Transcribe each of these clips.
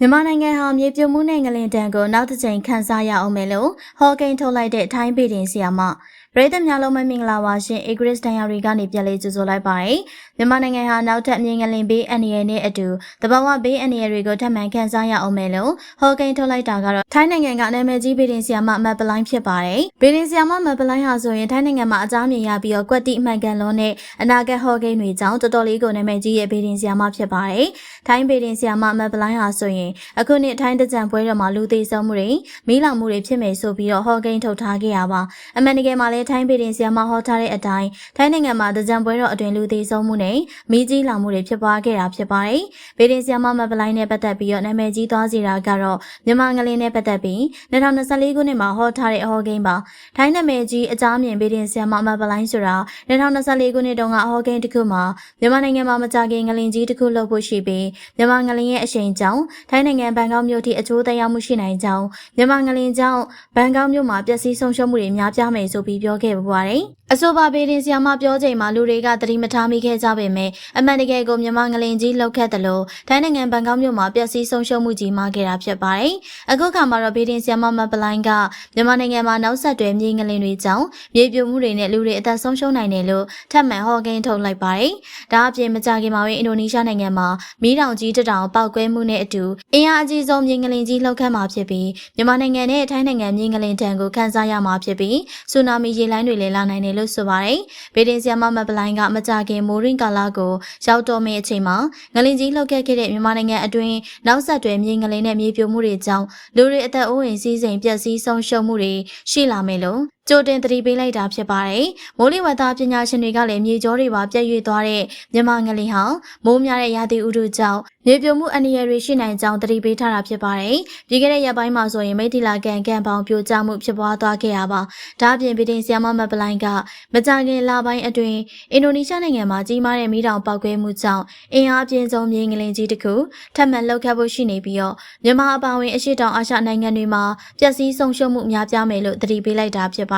မြန်မာနိုင်ငံဟာမြေပြိုမှုနဲ့ငလင်တံကိုနောက်တစ်ကြိမ်ခန်းစားရအောင်မယ်လို့ဟော်ကိန်းထုတ်လိုက်တဲ့ထိုင်းပြည်တင်ဆီယာမပ ရိသတ်များလုံးမမင်္ဂလာပါရှင်ဧဂရစ်တန်ယာရီကနေပြန်လေးကြိုဆိုလိုက်ပါတယ်မြန်မာနိုင်ငံဟာနောက်ထပ်မြေငလင်ဘေးအန္တရာယ်နဲ့အတူတဘာဝဘေးအန္တရာယ်တွေကိုထပ်မံခန်းစားရအောင်မယ်လို့ဟော်ကိန်းထုတ်လိုက်တာကတော့ထိုင်းနိုင်ငံကနာမည်ကြီးပြည်တင်ဆီယာမမတ်ပလိုင်းဖြစ်ပါတယ်ပြည်တင်ဆီယာမမတ်ပလိုင်းဟာဆိုရင်ထိုင်းနိုင်ငံမှာအကြားမြင်ရပြီးတော့ကွက်တိအမှန်ကန်လုံးနဲ့အနာဂတ်ဟော်ကိန်းတွေကြောင့်တော်တော်လေးကိုနာမည်ကြီးရဲ့ပြည်တင်ဆီယာမဖြစ်ပါတယ်ထိုင်းပြည်တင်ဆီယာမမတ်ပလိုင်းဟာဆိုရင်အခုနှစ်ထိုင်းတကြံပွဲတော်မှာလူသေးဆုံးမှုတွေမီးလောင်မှုတွေဖြစ်မယ်ဆိုပြီးတော့ဟော်ကိန်းထုတ်ထားခဲ့ရပါအမှန်တကယ်မှာလည်းထိုင်းပြည်တင်ဆီယမဟောထားတဲ့အတိုင်းထိုင်းနိုင်ငံမှာတကြံပွဲတော်အတွင်လူသေးဆုံးမှုနဲ့မီးကြီးလောင်မှုတွေဖြစ်ပွားခဲ့တာဖြစ်ပါတယ်ပြည်တင်ဆီယမမပလိုင်းနဲ့ပတ်သက်ပြီးတော့နာမည်ကြီးသွားစေတာကတော့မြန်မာငလင်းနဲ့ပတ်သက်ပြီး2024ခုနှစ်မှာဟောထားတဲ့ဟော်ကိန်းပါထိုင်းနာမည်ကြီးအကြမြင်ပြည်တင်ဆီယမမပလိုင်းဆိုတာ2024ခုနှစ်တုန်းကဟော်ကိန်းတစ်ခုမှာမြန်မာနိုင်ငံမှာမကြခင်ငလင်ကြီးတစ်ခုလှုပ်ဖို့ရှိပြီးမြန်မာငလင်ရဲ့အရှိန်ကြောင့်ထိုင်းနိုင်ငံဘန်ကောက်မြို့ထိအချိုးသက်ရောက်မှုရှိနိုင်ကြောင်းမြန်မာငလင်ကြောင့်ဘန်ကောက်မြို့မှာပျက်စီးဆုံးရှုံးမှုတွေများပြားမယ်ဆိုပြီးပြောခဲ့ပူပါတယ်။အဆိုပါဘေးတင်ဆီယာမပြောချိန်မှာလူတွေကသတိမထားမိခဲ့ကြပေမဲ့အမှန်တကယ်ကိုမြန်မာငလင်ကြီးလောက်ခဲ့တယ်လို့ထိုင်းနိုင်ငံဘန်ကောက်မြို့မှာပျက်စီးဆုံးရှုံးမှုကြီးမားခဲ့တာဖြစ်ပါတယ်။အခုခါမှာတော့ဘေးတင်ဆီယာမမပလိုင်းကမြန်မာနိုင်ငံမှာနောက်ဆက်တွဲမြေငလင်တွေကြောင့်မြေပြိုမှုတွေနဲ့လူတွေအသက်ဆုံးရှုံးနိုင်တယ်လို့ထပ်မံဟော်ကိန်းထုတ်လိုက်ပါတယ်။ဒါအပြင်မကြခင်မှာပဲအင်ဒိုနီးရှားနိုင်ငံမှာမီးတောင်ကြီးတစ်တောင်ပောက်ကွဲမှုနဲ့အတူအင်အားအကြီးဆုံးမြေငလင်ကြီးလှုပ်ခတ်မှာဖြစ်ပြီးမြန်မာနိုင်ငံနဲ့ထိုင်းနိုင်ငံမြေငလင်တံကိုခန်းစားရမှာဖြစ်ပြီးဆူနာမီရေလိုင်းတွေလည်းလာနိုင်တယ်လို့ဆိုပါတယ်။ဗီဒင်ဆီယာမမပလိုင်းကမကြခင်မိုးရင်းကာလာကိုရောက်တော်မယ့်အချိန်မှာငလင်ကြီးလှုပ်ခတ်ခဲ့တဲ့မြန်မာနိုင်ငံအတွင်းနောက်ဆက်တွဲမြေငလင်နဲ့မြေပြိုမှုတွေကြောင့်လူတွေအသက်အိုးအိမ်စီးစိမ်ပျက်စီးဆုံးရှုံးမှုတွေရှိလာမယ်လို့ ကြိုတင်သတိပေးလိုက်တာဖြစ်ပါတယ်။မိုးလေဝသပညာရှင်တွေကလည်းမြေကြောတွေပါပြည့်ရွေ့သွားတဲ့မြန်မာငလင်ဟာမိုးများတဲ့ရာသီဥတုကြောင့်မြေပြိုမှုအန္တရာယ်တွေရှိနိုင်ကြောင်းသတိပေးထားတာဖြစ်ပါတယ်။ပြီးခဲ့တဲ့ရက်ပိုင်းမှာဆိုရင်မိထီလာကန်ကန်ပေါင်ပြိုကျမှုဖြစ်ပွားသွားခဲ့ရပါ။ဒါအပြင်ဗီဒင်ဆီယာမမပလိုင်းကမကြခင်လပိုင်းအတွင်းအင်ဒိုနီးရှားနိုင်ငံမှာကြီးမားတဲ့မီးတောင်ပောက်ကွဲမှုကြောင့်အင်အားပြင်းဆုံးမြေငလင်ကြီးတစ်ခုထပ်မံလှုပ်ခတ်ဖို့ရှိနေပြီးတော့မြန်မာအပါအဝင်အရှေ့တောင်အာရှနိုင်ငံတွေမှာပျက်စီးဆုံးရှုံးမှုများပြားမယ်လို့သတိပေးလိုက်တာဖြစ်ပါတယ်။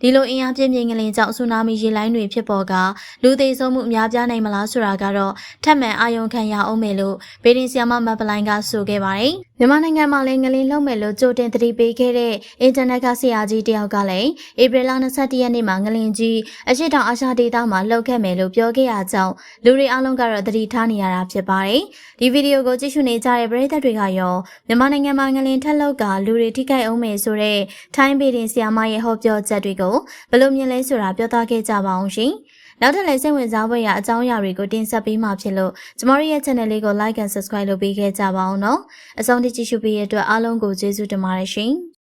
ဒီလိုအင်အားပြင်းပြင်းငလင်ကြောင့်ဆူနာမီရေလိုင်းတွေဖြစ်ပေါ်ကလူသေးဆုံးမှုအများပြားနိုင်မလားဆိုတာကတော့ထပ်မံအာရုံခံရအောင်မယ်လို့ဘေဒင်ဆီယာမမတ်ပလိုင်းကဆိုခဲ့ပါတယ်။မြန်မာနိုင်ငံမှာလည်းငလင်လုံးမယ်လို့ကြိုတင်သတိပေးခဲ့တဲ့အင်တာနက်ကဆရာကြီးတယောက်ကလည်းဧပြီလ22ရက်နေ့မှာငလင်ကြီးအရှိတောင်အာရှဒေသမှာလှုပ်ခဲ့မယ်လို့ပြောခဲ့ရကြောင်းလူတွေအလုံးကတော့သတိထားနေရတာဖြစ်ပါတယ်။ဒီဗီဒီယိုကိုကြည့်ရှုနေကြတဲ့ပရိသတ်တွေကရောမြန်မာနိုင်ငံမှာငလင်ထက်လောက်ကလူတွေထိခိုက်အောင်မယ်ဆိုတဲ့ထိုင်းဘေဒင်ဆီယာမရဲ့ဟောပြောချက်တွေကိုဘယ်လိုမြင်လဲဆိုတာပြောသားခဲ့ကြပါအောင်ရှင်။ နောက်ထပ်လည်းစိတ်ဝင်စားဖွယ်ရာအကြောင်းအရာတွေကိုတင်ဆက်ပေးမှာဖြစ်လို့ကျမတို့ရဲ့ channel လေးကို like and subscribe လုပ်ပေးခဲ့ကြပါအောင်နော်။အဆုံးထိကြည့်ရှုပေးရတဲ့အတွက်အားလုံးကိုကျေးဇူးတင်ပါတယ်ရှင်။